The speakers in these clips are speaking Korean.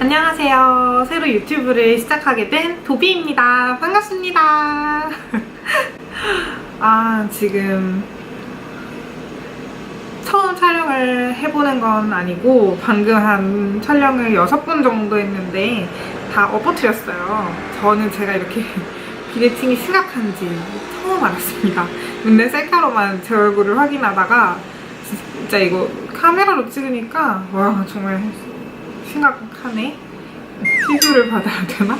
안녕하세요. 새로 유튜브를 시작하게 된 도비입니다. 반갑습니다. 아, 지금 처음 촬영을 해보는 건 아니고 방금 한 촬영을 6분 정도 했는데 다 엎어뜨렸어요. 저는 제가 이렇게 비대칭이 심각한지 처음 알았습니다. 근데 셀카로만 제 얼굴을 확인하다가 진짜 이거 카메라로 찍으니까 와 정말 심각하네. 시술을 받아야 되나?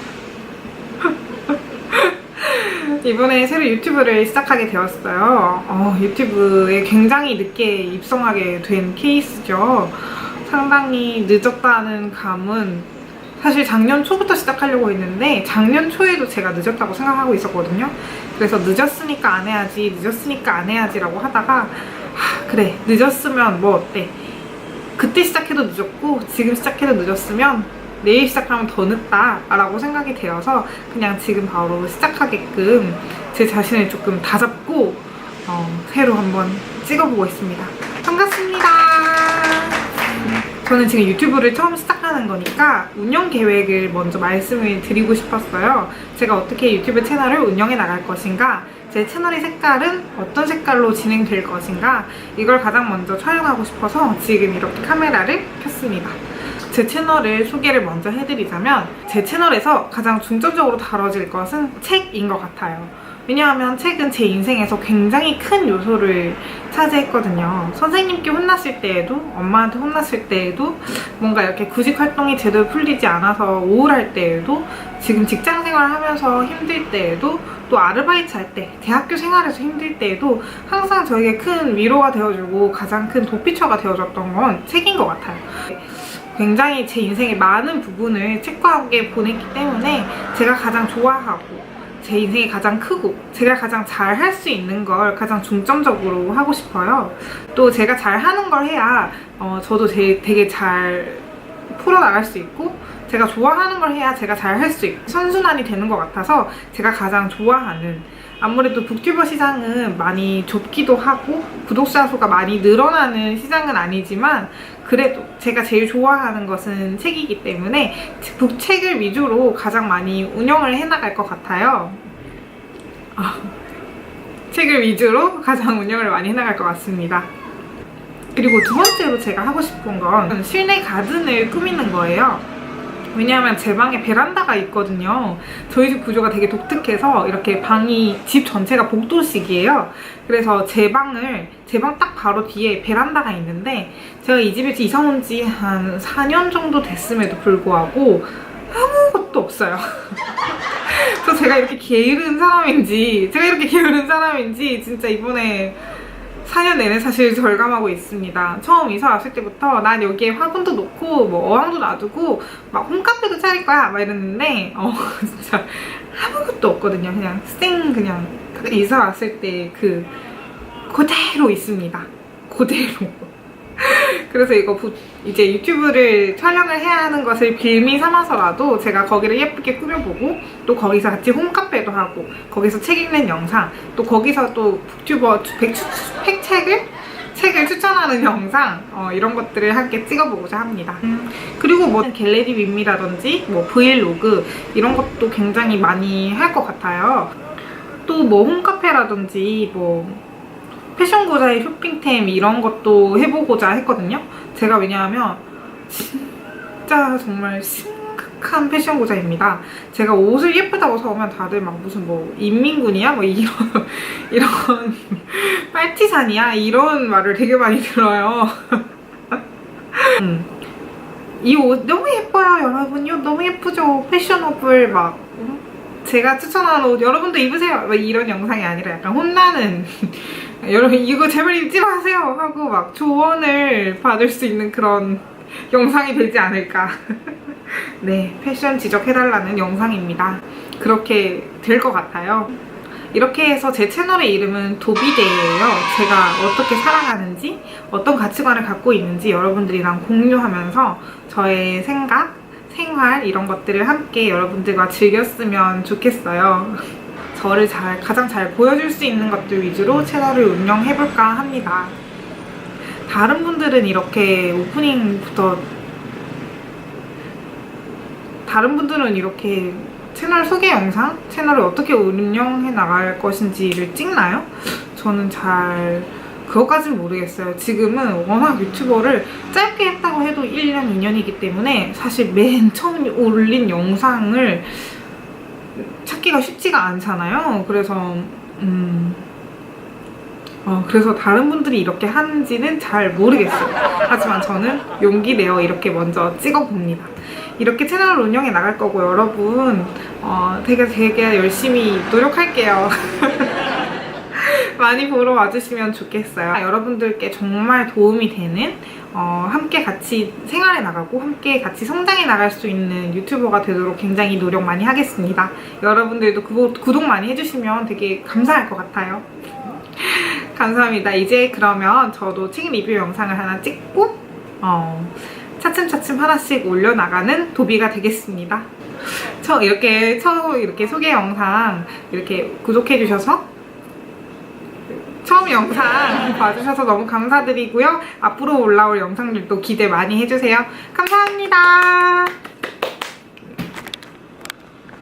이번에 새로 유튜브를 시작하게 되었어요. 어, 유튜브에 굉장히 늦게 입성하게 된 케이스죠. 상당히 늦었다는 감은 사실 작년 초부터 시작하려고 했는데 작년 초에도 제가 늦었다고 생각하고 있었거든요. 그래서 늦었으니까 안 해야지, 늦었으니까 안 해야지라고 하다가 하, 그래 늦었으면 뭐 어때? 그때 시작해도 늦었고 지금 시작해도 늦었으면 내일 시작하면 더 늦다라고 생각이 되어서 그냥 지금 바로 시작하게끔 제 자신을 조금 다잡고 어, 새로 한번 찍어보고 있습니다. 반갑습니다. 저는 지금 유튜브를 처음 시작하는 거니까 운영 계획을 먼저 말씀을 드리고 싶었어요. 제가 어떻게 유튜브 채널을 운영해 나갈 것인가, 제 채널의 색깔은 어떤 색깔로 진행될 것인가, 이걸 가장 먼저 촬영하고 싶어서 지금 이렇게 카메라를 켰습니다. 제 채널을 소개를 먼저 해드리자면 제 채널에서 가장 중점적으로 다뤄질 것은 책인 것 같아요. 왜냐하면 책은 제 인생에서 굉장히 큰 요소를 차지했거든요. 선생님께 혼났을 때에도, 엄마한테 혼났을 때에도, 뭔가 이렇게 구직 활동이 제대로 풀리지 않아서 우울할 때에도, 지금 직장 생활 하면서 힘들 때에도, 또 아르바이트 할 때, 대학교 생활에서 힘들 때에도 항상 저에게 큰 위로가 되어주고 가장 큰 도피처가 되어줬던 건 책인 것 같아요. 굉장히 제 인생의 많은 부분을 책과 함께 보냈기 때문에 제가 가장 좋아하고 제 인생이 가장 크고 제가 가장 잘 할 수 있는 걸 가장 중점적으로 하고 싶어요. 또 제가 잘 하는 걸 해야 어, 저도 제, 되게 잘 풀어나갈 수 있고 제가 좋아하는 걸 해야 제가 잘 할 수 있고 선순환이 되는 것 같아서 제가 가장 좋아하는 아무래도 북튜버 시장은 많이 좁기도 하고 구독자 수가 많이 늘어나는 시장은 아니지만 그래도 제가 제일 좋아하는 것은 책이기 때문에 북책을 위주로 가장 많이 운영을 해나갈 것 같아요. 아, 책을 위주로 가장 운영을 많이 해나갈 것 같습니다. 그리고 두 번째로 제가 하고 싶은 건 실내 가든을 꾸미는 거예요. 왜냐하면 제 방에 베란다가 있거든요. 저희 집 구조가 되게 독특해서 이렇게 방이 집 전체가 복도식이에요. 그래서 제 방을 제 방 딱 바로 뒤에 베란다가 있는데 제가 이 집에 이사 온 지 한 4년 정도 됐음에도 불구하고 아무것도 없어요. 그래서 제가 이렇게 게으른 사람인지 제가 이렇게 게으른 사람인지 진짜 이번에 4년 내내 사실 절감하고 있습니다. 처음 이사 왔을 때부터 난 여기에 화분도 놓고 뭐 어항도 놔두고 막 홈카페도 차릴 거야 막 이랬는데 어 진짜 아무것도 없거든요. 그냥 생 그냥 이사 왔을 때 그 그대로 있습니다. 그대로. 그래서 이거 부- 이제 유튜브를 촬영을 해야 하는 것을 빌미 삼아서라도 제가 거기를 예쁘게 꾸며보고 또 거기서 같이 홈카페도 하고 거기서 책 읽는 영상 또 거기서 또 북튜버 백, 팩책을 책을 추천하는 영상 어, 이런 것들을 함께 찍어보고자 합니다. 음, 그리고 뭐 갤러리 밈이라든지 뭐 브이로그 이런 것도 굉장히 많이 할 것 같아요. 또 뭐 홈카페라든지 뭐 패션 고자의 쇼핑템 이런 것도 해보고자 했거든요. 제가 왜냐하면 진짜 정말 심각한 패션 고자입니다. 제가 옷을 예쁘다고 사오면 다들 막 무슨 뭐 인민군이야 뭐 이런 이런 빨티산이야 이런 말을 되게 많이 들어요. 음. 이옷 너무 예뻐요 여러분 이옷 너무 예쁘죠 패셔너블 막 음? 제가 추천하는 옷 여러분도 입으세요. 막 이런 영상이 아니라 약간 혼나는. 여러분 이거 제발 입지 마세요. 하고 막 조언을 받을 수 있는 그런 영상이 되지 않을까. 네 패션 지적해달라는 영상입니다. 그렇게 될 것 같아요. 이렇게 해서 제 채널의 이름은 도비데이예요. 제가 어떻게 살아가는지 어떤 가치관을 갖고 있는지 여러분들이랑 공유하면서 저의 생각 생활 이런 것들을 함께 여러분들과 즐겼으면 좋겠어요 저를 잘 가장 잘 보여줄 수 있는 것들 위주로 채널을 운영해볼까 합니다. 다른 분들은 이렇게 오프닝부터 다른 분들은 이렇게 채널 소개 영상, 채널을 어떻게 운영해 나갈 것인지를 찍나요? 저는 잘 그것까지는 모르겠어요. 지금은 워낙 유튜버를 짧게 했다고 해도 1년, 2년이기 때문에 사실 맨 처음 올린 영상을 찾기가 쉽지가 않잖아요. 그래서 음, 어, 그래서 다른 분들이 이렇게 하는지는 잘 모르겠어요. 하지만 저는 용기 내어 이렇게 먼저 찍어봅니다. 이렇게 채널을 운영해 나갈 거고 여러분 어, 되게 되게 열심히 노력할게요. 많이 보러 와주시면 좋겠어요. 아, 여러분들께 정말 도움이 되는 어, 함께 같이 생활해 나가고 함께 같이 성장해 나갈 수 있는 유튜버가 되도록 굉장히 노력 많이 하겠습니다. 여러분들도 구독, 구독 많이 해주시면 되게 감사할 것 같아요. 감사합니다. 이제 그러면 저도 책 리뷰 영상을 하나 찍고 어, 차츰차츰 하나씩 올려나가는 도비가 되겠습니다. 저 이렇게 처음 이렇게 소개 영상 이렇게 구독해 주셔서 처음 영상 봐주셔서 너무 감사드리고요. 앞으로 올라올 영상들도 기대 많이 해주세요. 감사합니다.